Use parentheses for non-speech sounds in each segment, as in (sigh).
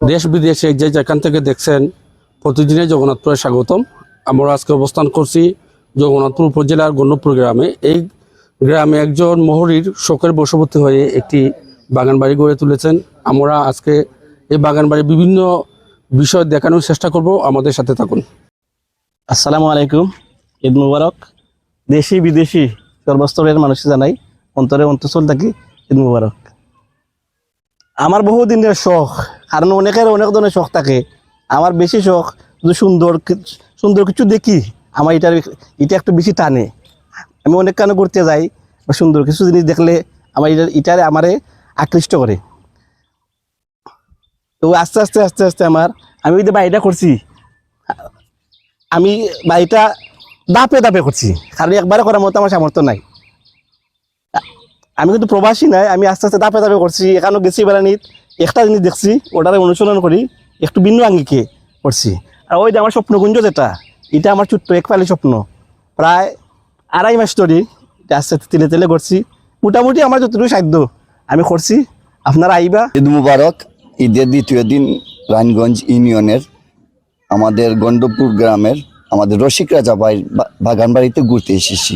দেশ বিদেশে যে যেখান থেকে দেখছেন প্রতিদিনে জগন্নাথপুরে স্বাগতম। আমরা আজকে অবস্থান করছি জগন্নাথপুর উপজেলার গণ্যপুর গ্রামে। এই গ্রামে একজন মোহরির শোকের বশবর্তী হয়ে একটি বাগান বাড়ি গড়ে তুলেছেন। আমরা আজকে এই বাগান বাড়ির বিভিন্ন বিষয় দেখানোর চেষ্টা করব। আমাদের সাথে থাকুন। আসসালামু আলাইকুম। ঈদ মুবারক। দেশি বিদেশি সর্বস্তরের মানুষ জানাই অন্তরে অন্তঃস্থল থাকি ঈদ মুবারক। আমার বহুদিনের শখ কারণ অনেকের অনেক ধরনের শখ থাকে। আমার বেশি শখ যদি সুন্দর সুন্দর কিছু দেখি। আমার এটার এটা একটু বেশি টানে। আমি অনেক কানে ঘুরতে যাই, বা সুন্দর কিছু জিনিস দেখলে আমার এটা, এটারে আমারে আকৃষ্ট করে। তো আস্তে আস্তে আস্তে আস্তে আমার, আমি ওই যে বাড়িটা করছি, আমি বাড়িটা দাপে দাপে করছি। কারণ একবারে করার মতো আমার সামর্থ্য নাই। আমি কিন্তু প্রবাসী নাই আমি আস্তে আস্তে দাপে দাপে করছি। এখানেও গেছি বেড়ানিত একটা জিনিস দেখছি, ওটারে অনুসরণ করি, একটু ভিন্ন আঙ্গিকে করছি। আর ওই যে আমার স্বপ্নগুঞ্জ যেটা, এটা আমার ছোট্ট এক ফালি স্বপ্ন। প্রায় আড়াই মাস ধরে আস্তে আস্তে তেলে তেলে করছি। মোটামুটি আমার যতটুকু সাধ্য আমি করছি। আপনারা আইবা। ঈদ মুবারক, ঈদের দ্বিতীয় দিন রায়গঞ্জ ইউনিয়নের, আমাদের গণ্ডপুর গ্রামের, আমাদের রসিক রাজা বাড়ির বাগান বাড়িতে ঘুরতে এসেছি।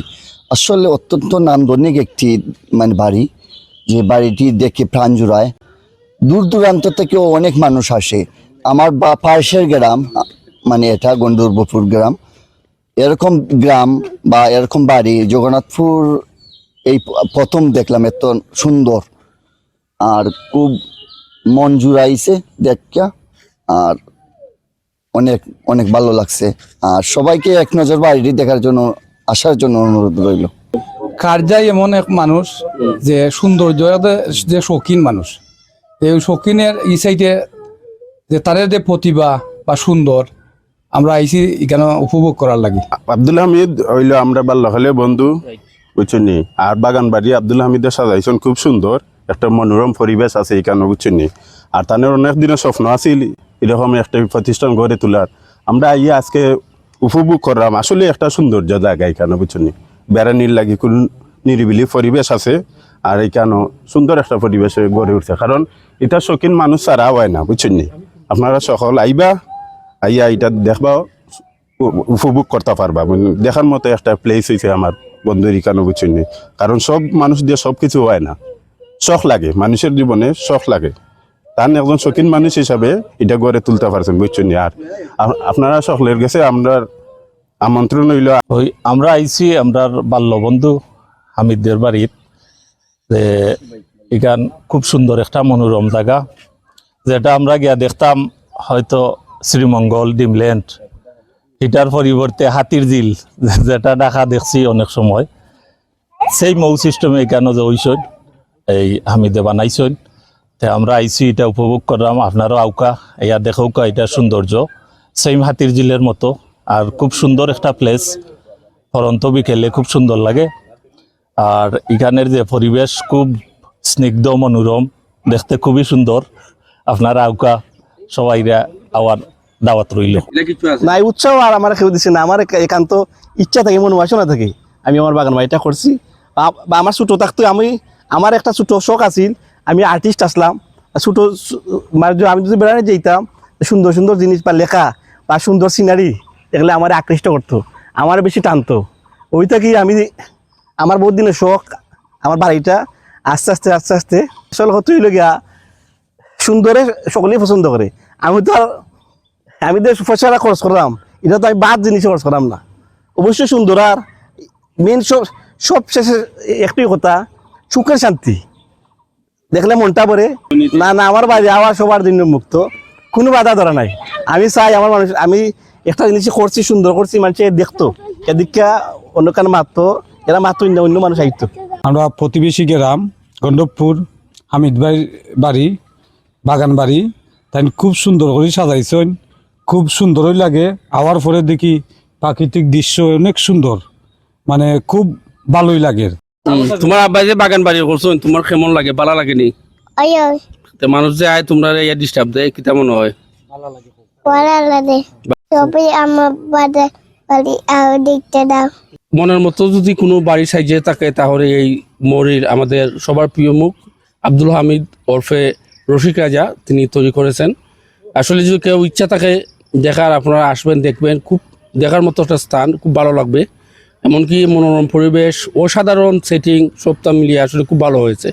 আসলে অত্যন্ত নান্দনিক একটি মানে বাড়ি, যে বাড়িটি দেখে প্রাণ জুড়ায়। দূর দূরান্ত থেকেও অনেক মানুষ আসে। আমার বা পাশের গ্রাম মানে এটা গণ্ডপুর গ্রাম, এরকম গ্রাম বা এরকম বাড়ি, জগন্নাথপুর, এই প্রথম দেখলাম এত সুন্দর। আর খুব মন জুড়াইছে দেখা আর অনেক অনেক ভালো লাগছে। আর সবাইকে এক নজর বাড়িটি দেখার জন্য, আসার জন্য অনুরোধ রইল। কার্যাই এমন এক মানুষ যে সৌন্দর্য, যে শৌখিন মানুষ। এই শৌখিনের এই সাইডে যে তাদের যে প্রতিভা বা সুন্দর, আমরা আইসি এখানে উপভোগ করার লাগি। আব্দুল হামিদ হইল আমরা বাল্য হলে বন্ধু, বুঝছনি? আর বাগান বাড়ি আব্দুল হামিদের সাজাইছেন খুব সুন্দর, একটা মনোরম পরিবেশ আছে এখানে, বুঝছনি? আর তাদের অনেক দিনের স্বপ্ন আছিল এরকম একটা প্রতিষ্ঠান গড়ে তোলার। আমরা ইয়ে আজকে উপভোগ করলাম। আসলে একটা সৌন্দর্য জায়গা এখানে, বুঝছনি? বেড়ানির লাগি কোন নিরিবিলি পরিবেশ আছে। আর এখানে সুন্দর একটা পরিবেশ গড়ে উঠছে। কারণ এটা শৌখিন মানুষ ছাড়া হয় না, বুঝছেন নি? আপনারা সকল আইবা, আইয়া এটা দেখবা উপভোগ করতে পারবা। মানে দেখার মতো একটা প্লেস হয়েছে আমার বন্ধুর ইকানো বুঝছেন নি? কারণ সব মানুষ দিয়ে সব কিছু হয় না। শখ লাগে, মানুষের জীবনে শখ লাগে। তার একজন শৌখিন মানুষ হিসাবে এটা গড়ে তুলতে পারছেন, বুঝছেন নি? আর আপনারা সকলের গেছে আমরা আমন্ত্রণ হইল। আমরা আইছি বাল্য বন্ধু হামিদদের বাড়ির। যে এখান খুব সুন্দর একটা মনোরম জায়গা, যেটা আমরা গিয়া দেখতাম হয়তো শ্রীমঙ্গল ডিমল্যান্ড এটার পরিবর্তে হাতির জিল (laughs) যেটা দেখা দেখছি অনেক সময়। সেই মৌ সিস্টেমে এখানে যে হইসন এই হামিদে বানাইছেন তে আমরা আইসি, এটা উপভোগ করলাম। আপনারও আউকা ইয়া দেখৌকা এটা সৌন্দর্য। সেম হাতির জিলের মতো, আর খুব সুন্দর একটা প্লেস পরন্ত বিকেলে খুব সুন্দর লাগে। আর এখানের যে পরিবেশ খুব স্নিগ্ধ মনোরম দেখতে খুবই সুন্দর। আপনারা আউকা সবাইরা আওয়ার দাওয়াত রইল। না এই উৎসাহ আর আমার কেউ দিচ্ছে না। আমার একান্ত ইচ্ছা থাকে মন বাসনা থাকে। আমি আমার বাগান বাড়িটা করছি। বা- আমার ছোটো থাকতে আমি আমার একটা ছোটো শখ আছিল। আমি আর্টিস্ট আসলাম। ছোটো মানে আমি যদি বেড়াতে যেতাম সুন্দর সুন্দর জিনিস বা লেখা বা সুন্দর সিনারি এগুলো আমার আকৃষ্ট করতো। আমার বেশি টানতো। ওইটা কি আমি আমার বহুত দিনের শখ, আমার বাড়িটা আস্তে আস্তে আস্তে আস্তে। আসলে হতেই লগিয়া সুন্দরে সকলেই পছন্দ করে। আমি তো আমি যে পয়সাটা খরচ করলাম এটা তো আমি বাদ জিনিস খরচ করলাম না। অবশ্যই সুন্দর আর মেন সব সব শেষে একটাই কথা, সুখের শান্তি। দেখলে মনটা পড়ে না না, আমার বাড়ি আমার সবার জন্য মুক্ত। কোনো বাধা ধরা নাই। আমি চাই আমার মানুষ আমি একটা জিনিস করছি, সুন্দর করছি, মানুষে দেখতো। এদিকে অন্য কারণ মারতো। এরা মারতো অন্য অন্য মানুষ আইতো। আমরা প্রতিবেশী গ্রাম গণ্ডবপুর হামিদ ভাই বাড়ি বাগান বাড়ি। তাই খুব সুন্দর করে সাজাইছেন। খুব সুন্দরই লাগে। আওয়ার পরে দেখি প্রাকৃতিক দৃশ্য অনেক সুন্দর। মানে খুব ভালোই লাগে। তোমার আব্বা যে বাগান বাড়ি করছেন তোমার কেমন লাগে? ভালো লাগেনি? মানুষ যে আয় তোমরা ইয়া ডিস্টার্ব দেয় কি তেমন হয়? la de. Sobi ama bada bali au dikte daw. মনের মতো যদি কোনো বাড়ি সাইজে থাকে, তাহলে এই মরির আমাদের সবার প্রিয় মুখ, আব্দুল হামিদ ওরফে রশিক রাজা তিনি তৈরি করেছেন। আসলে যদি কেউ ইচ্ছা থাকে দেখার, আপনারা আসবেন, দেখবেন, খুব দেখার মতো একটা স্থান, খুব ভালো লাগবে। এমনকি মনোরম পরিবেশ, অসাধারণ সেটিং সবটা মিলিয়ে আসলে খুব ভালো হয়েছে।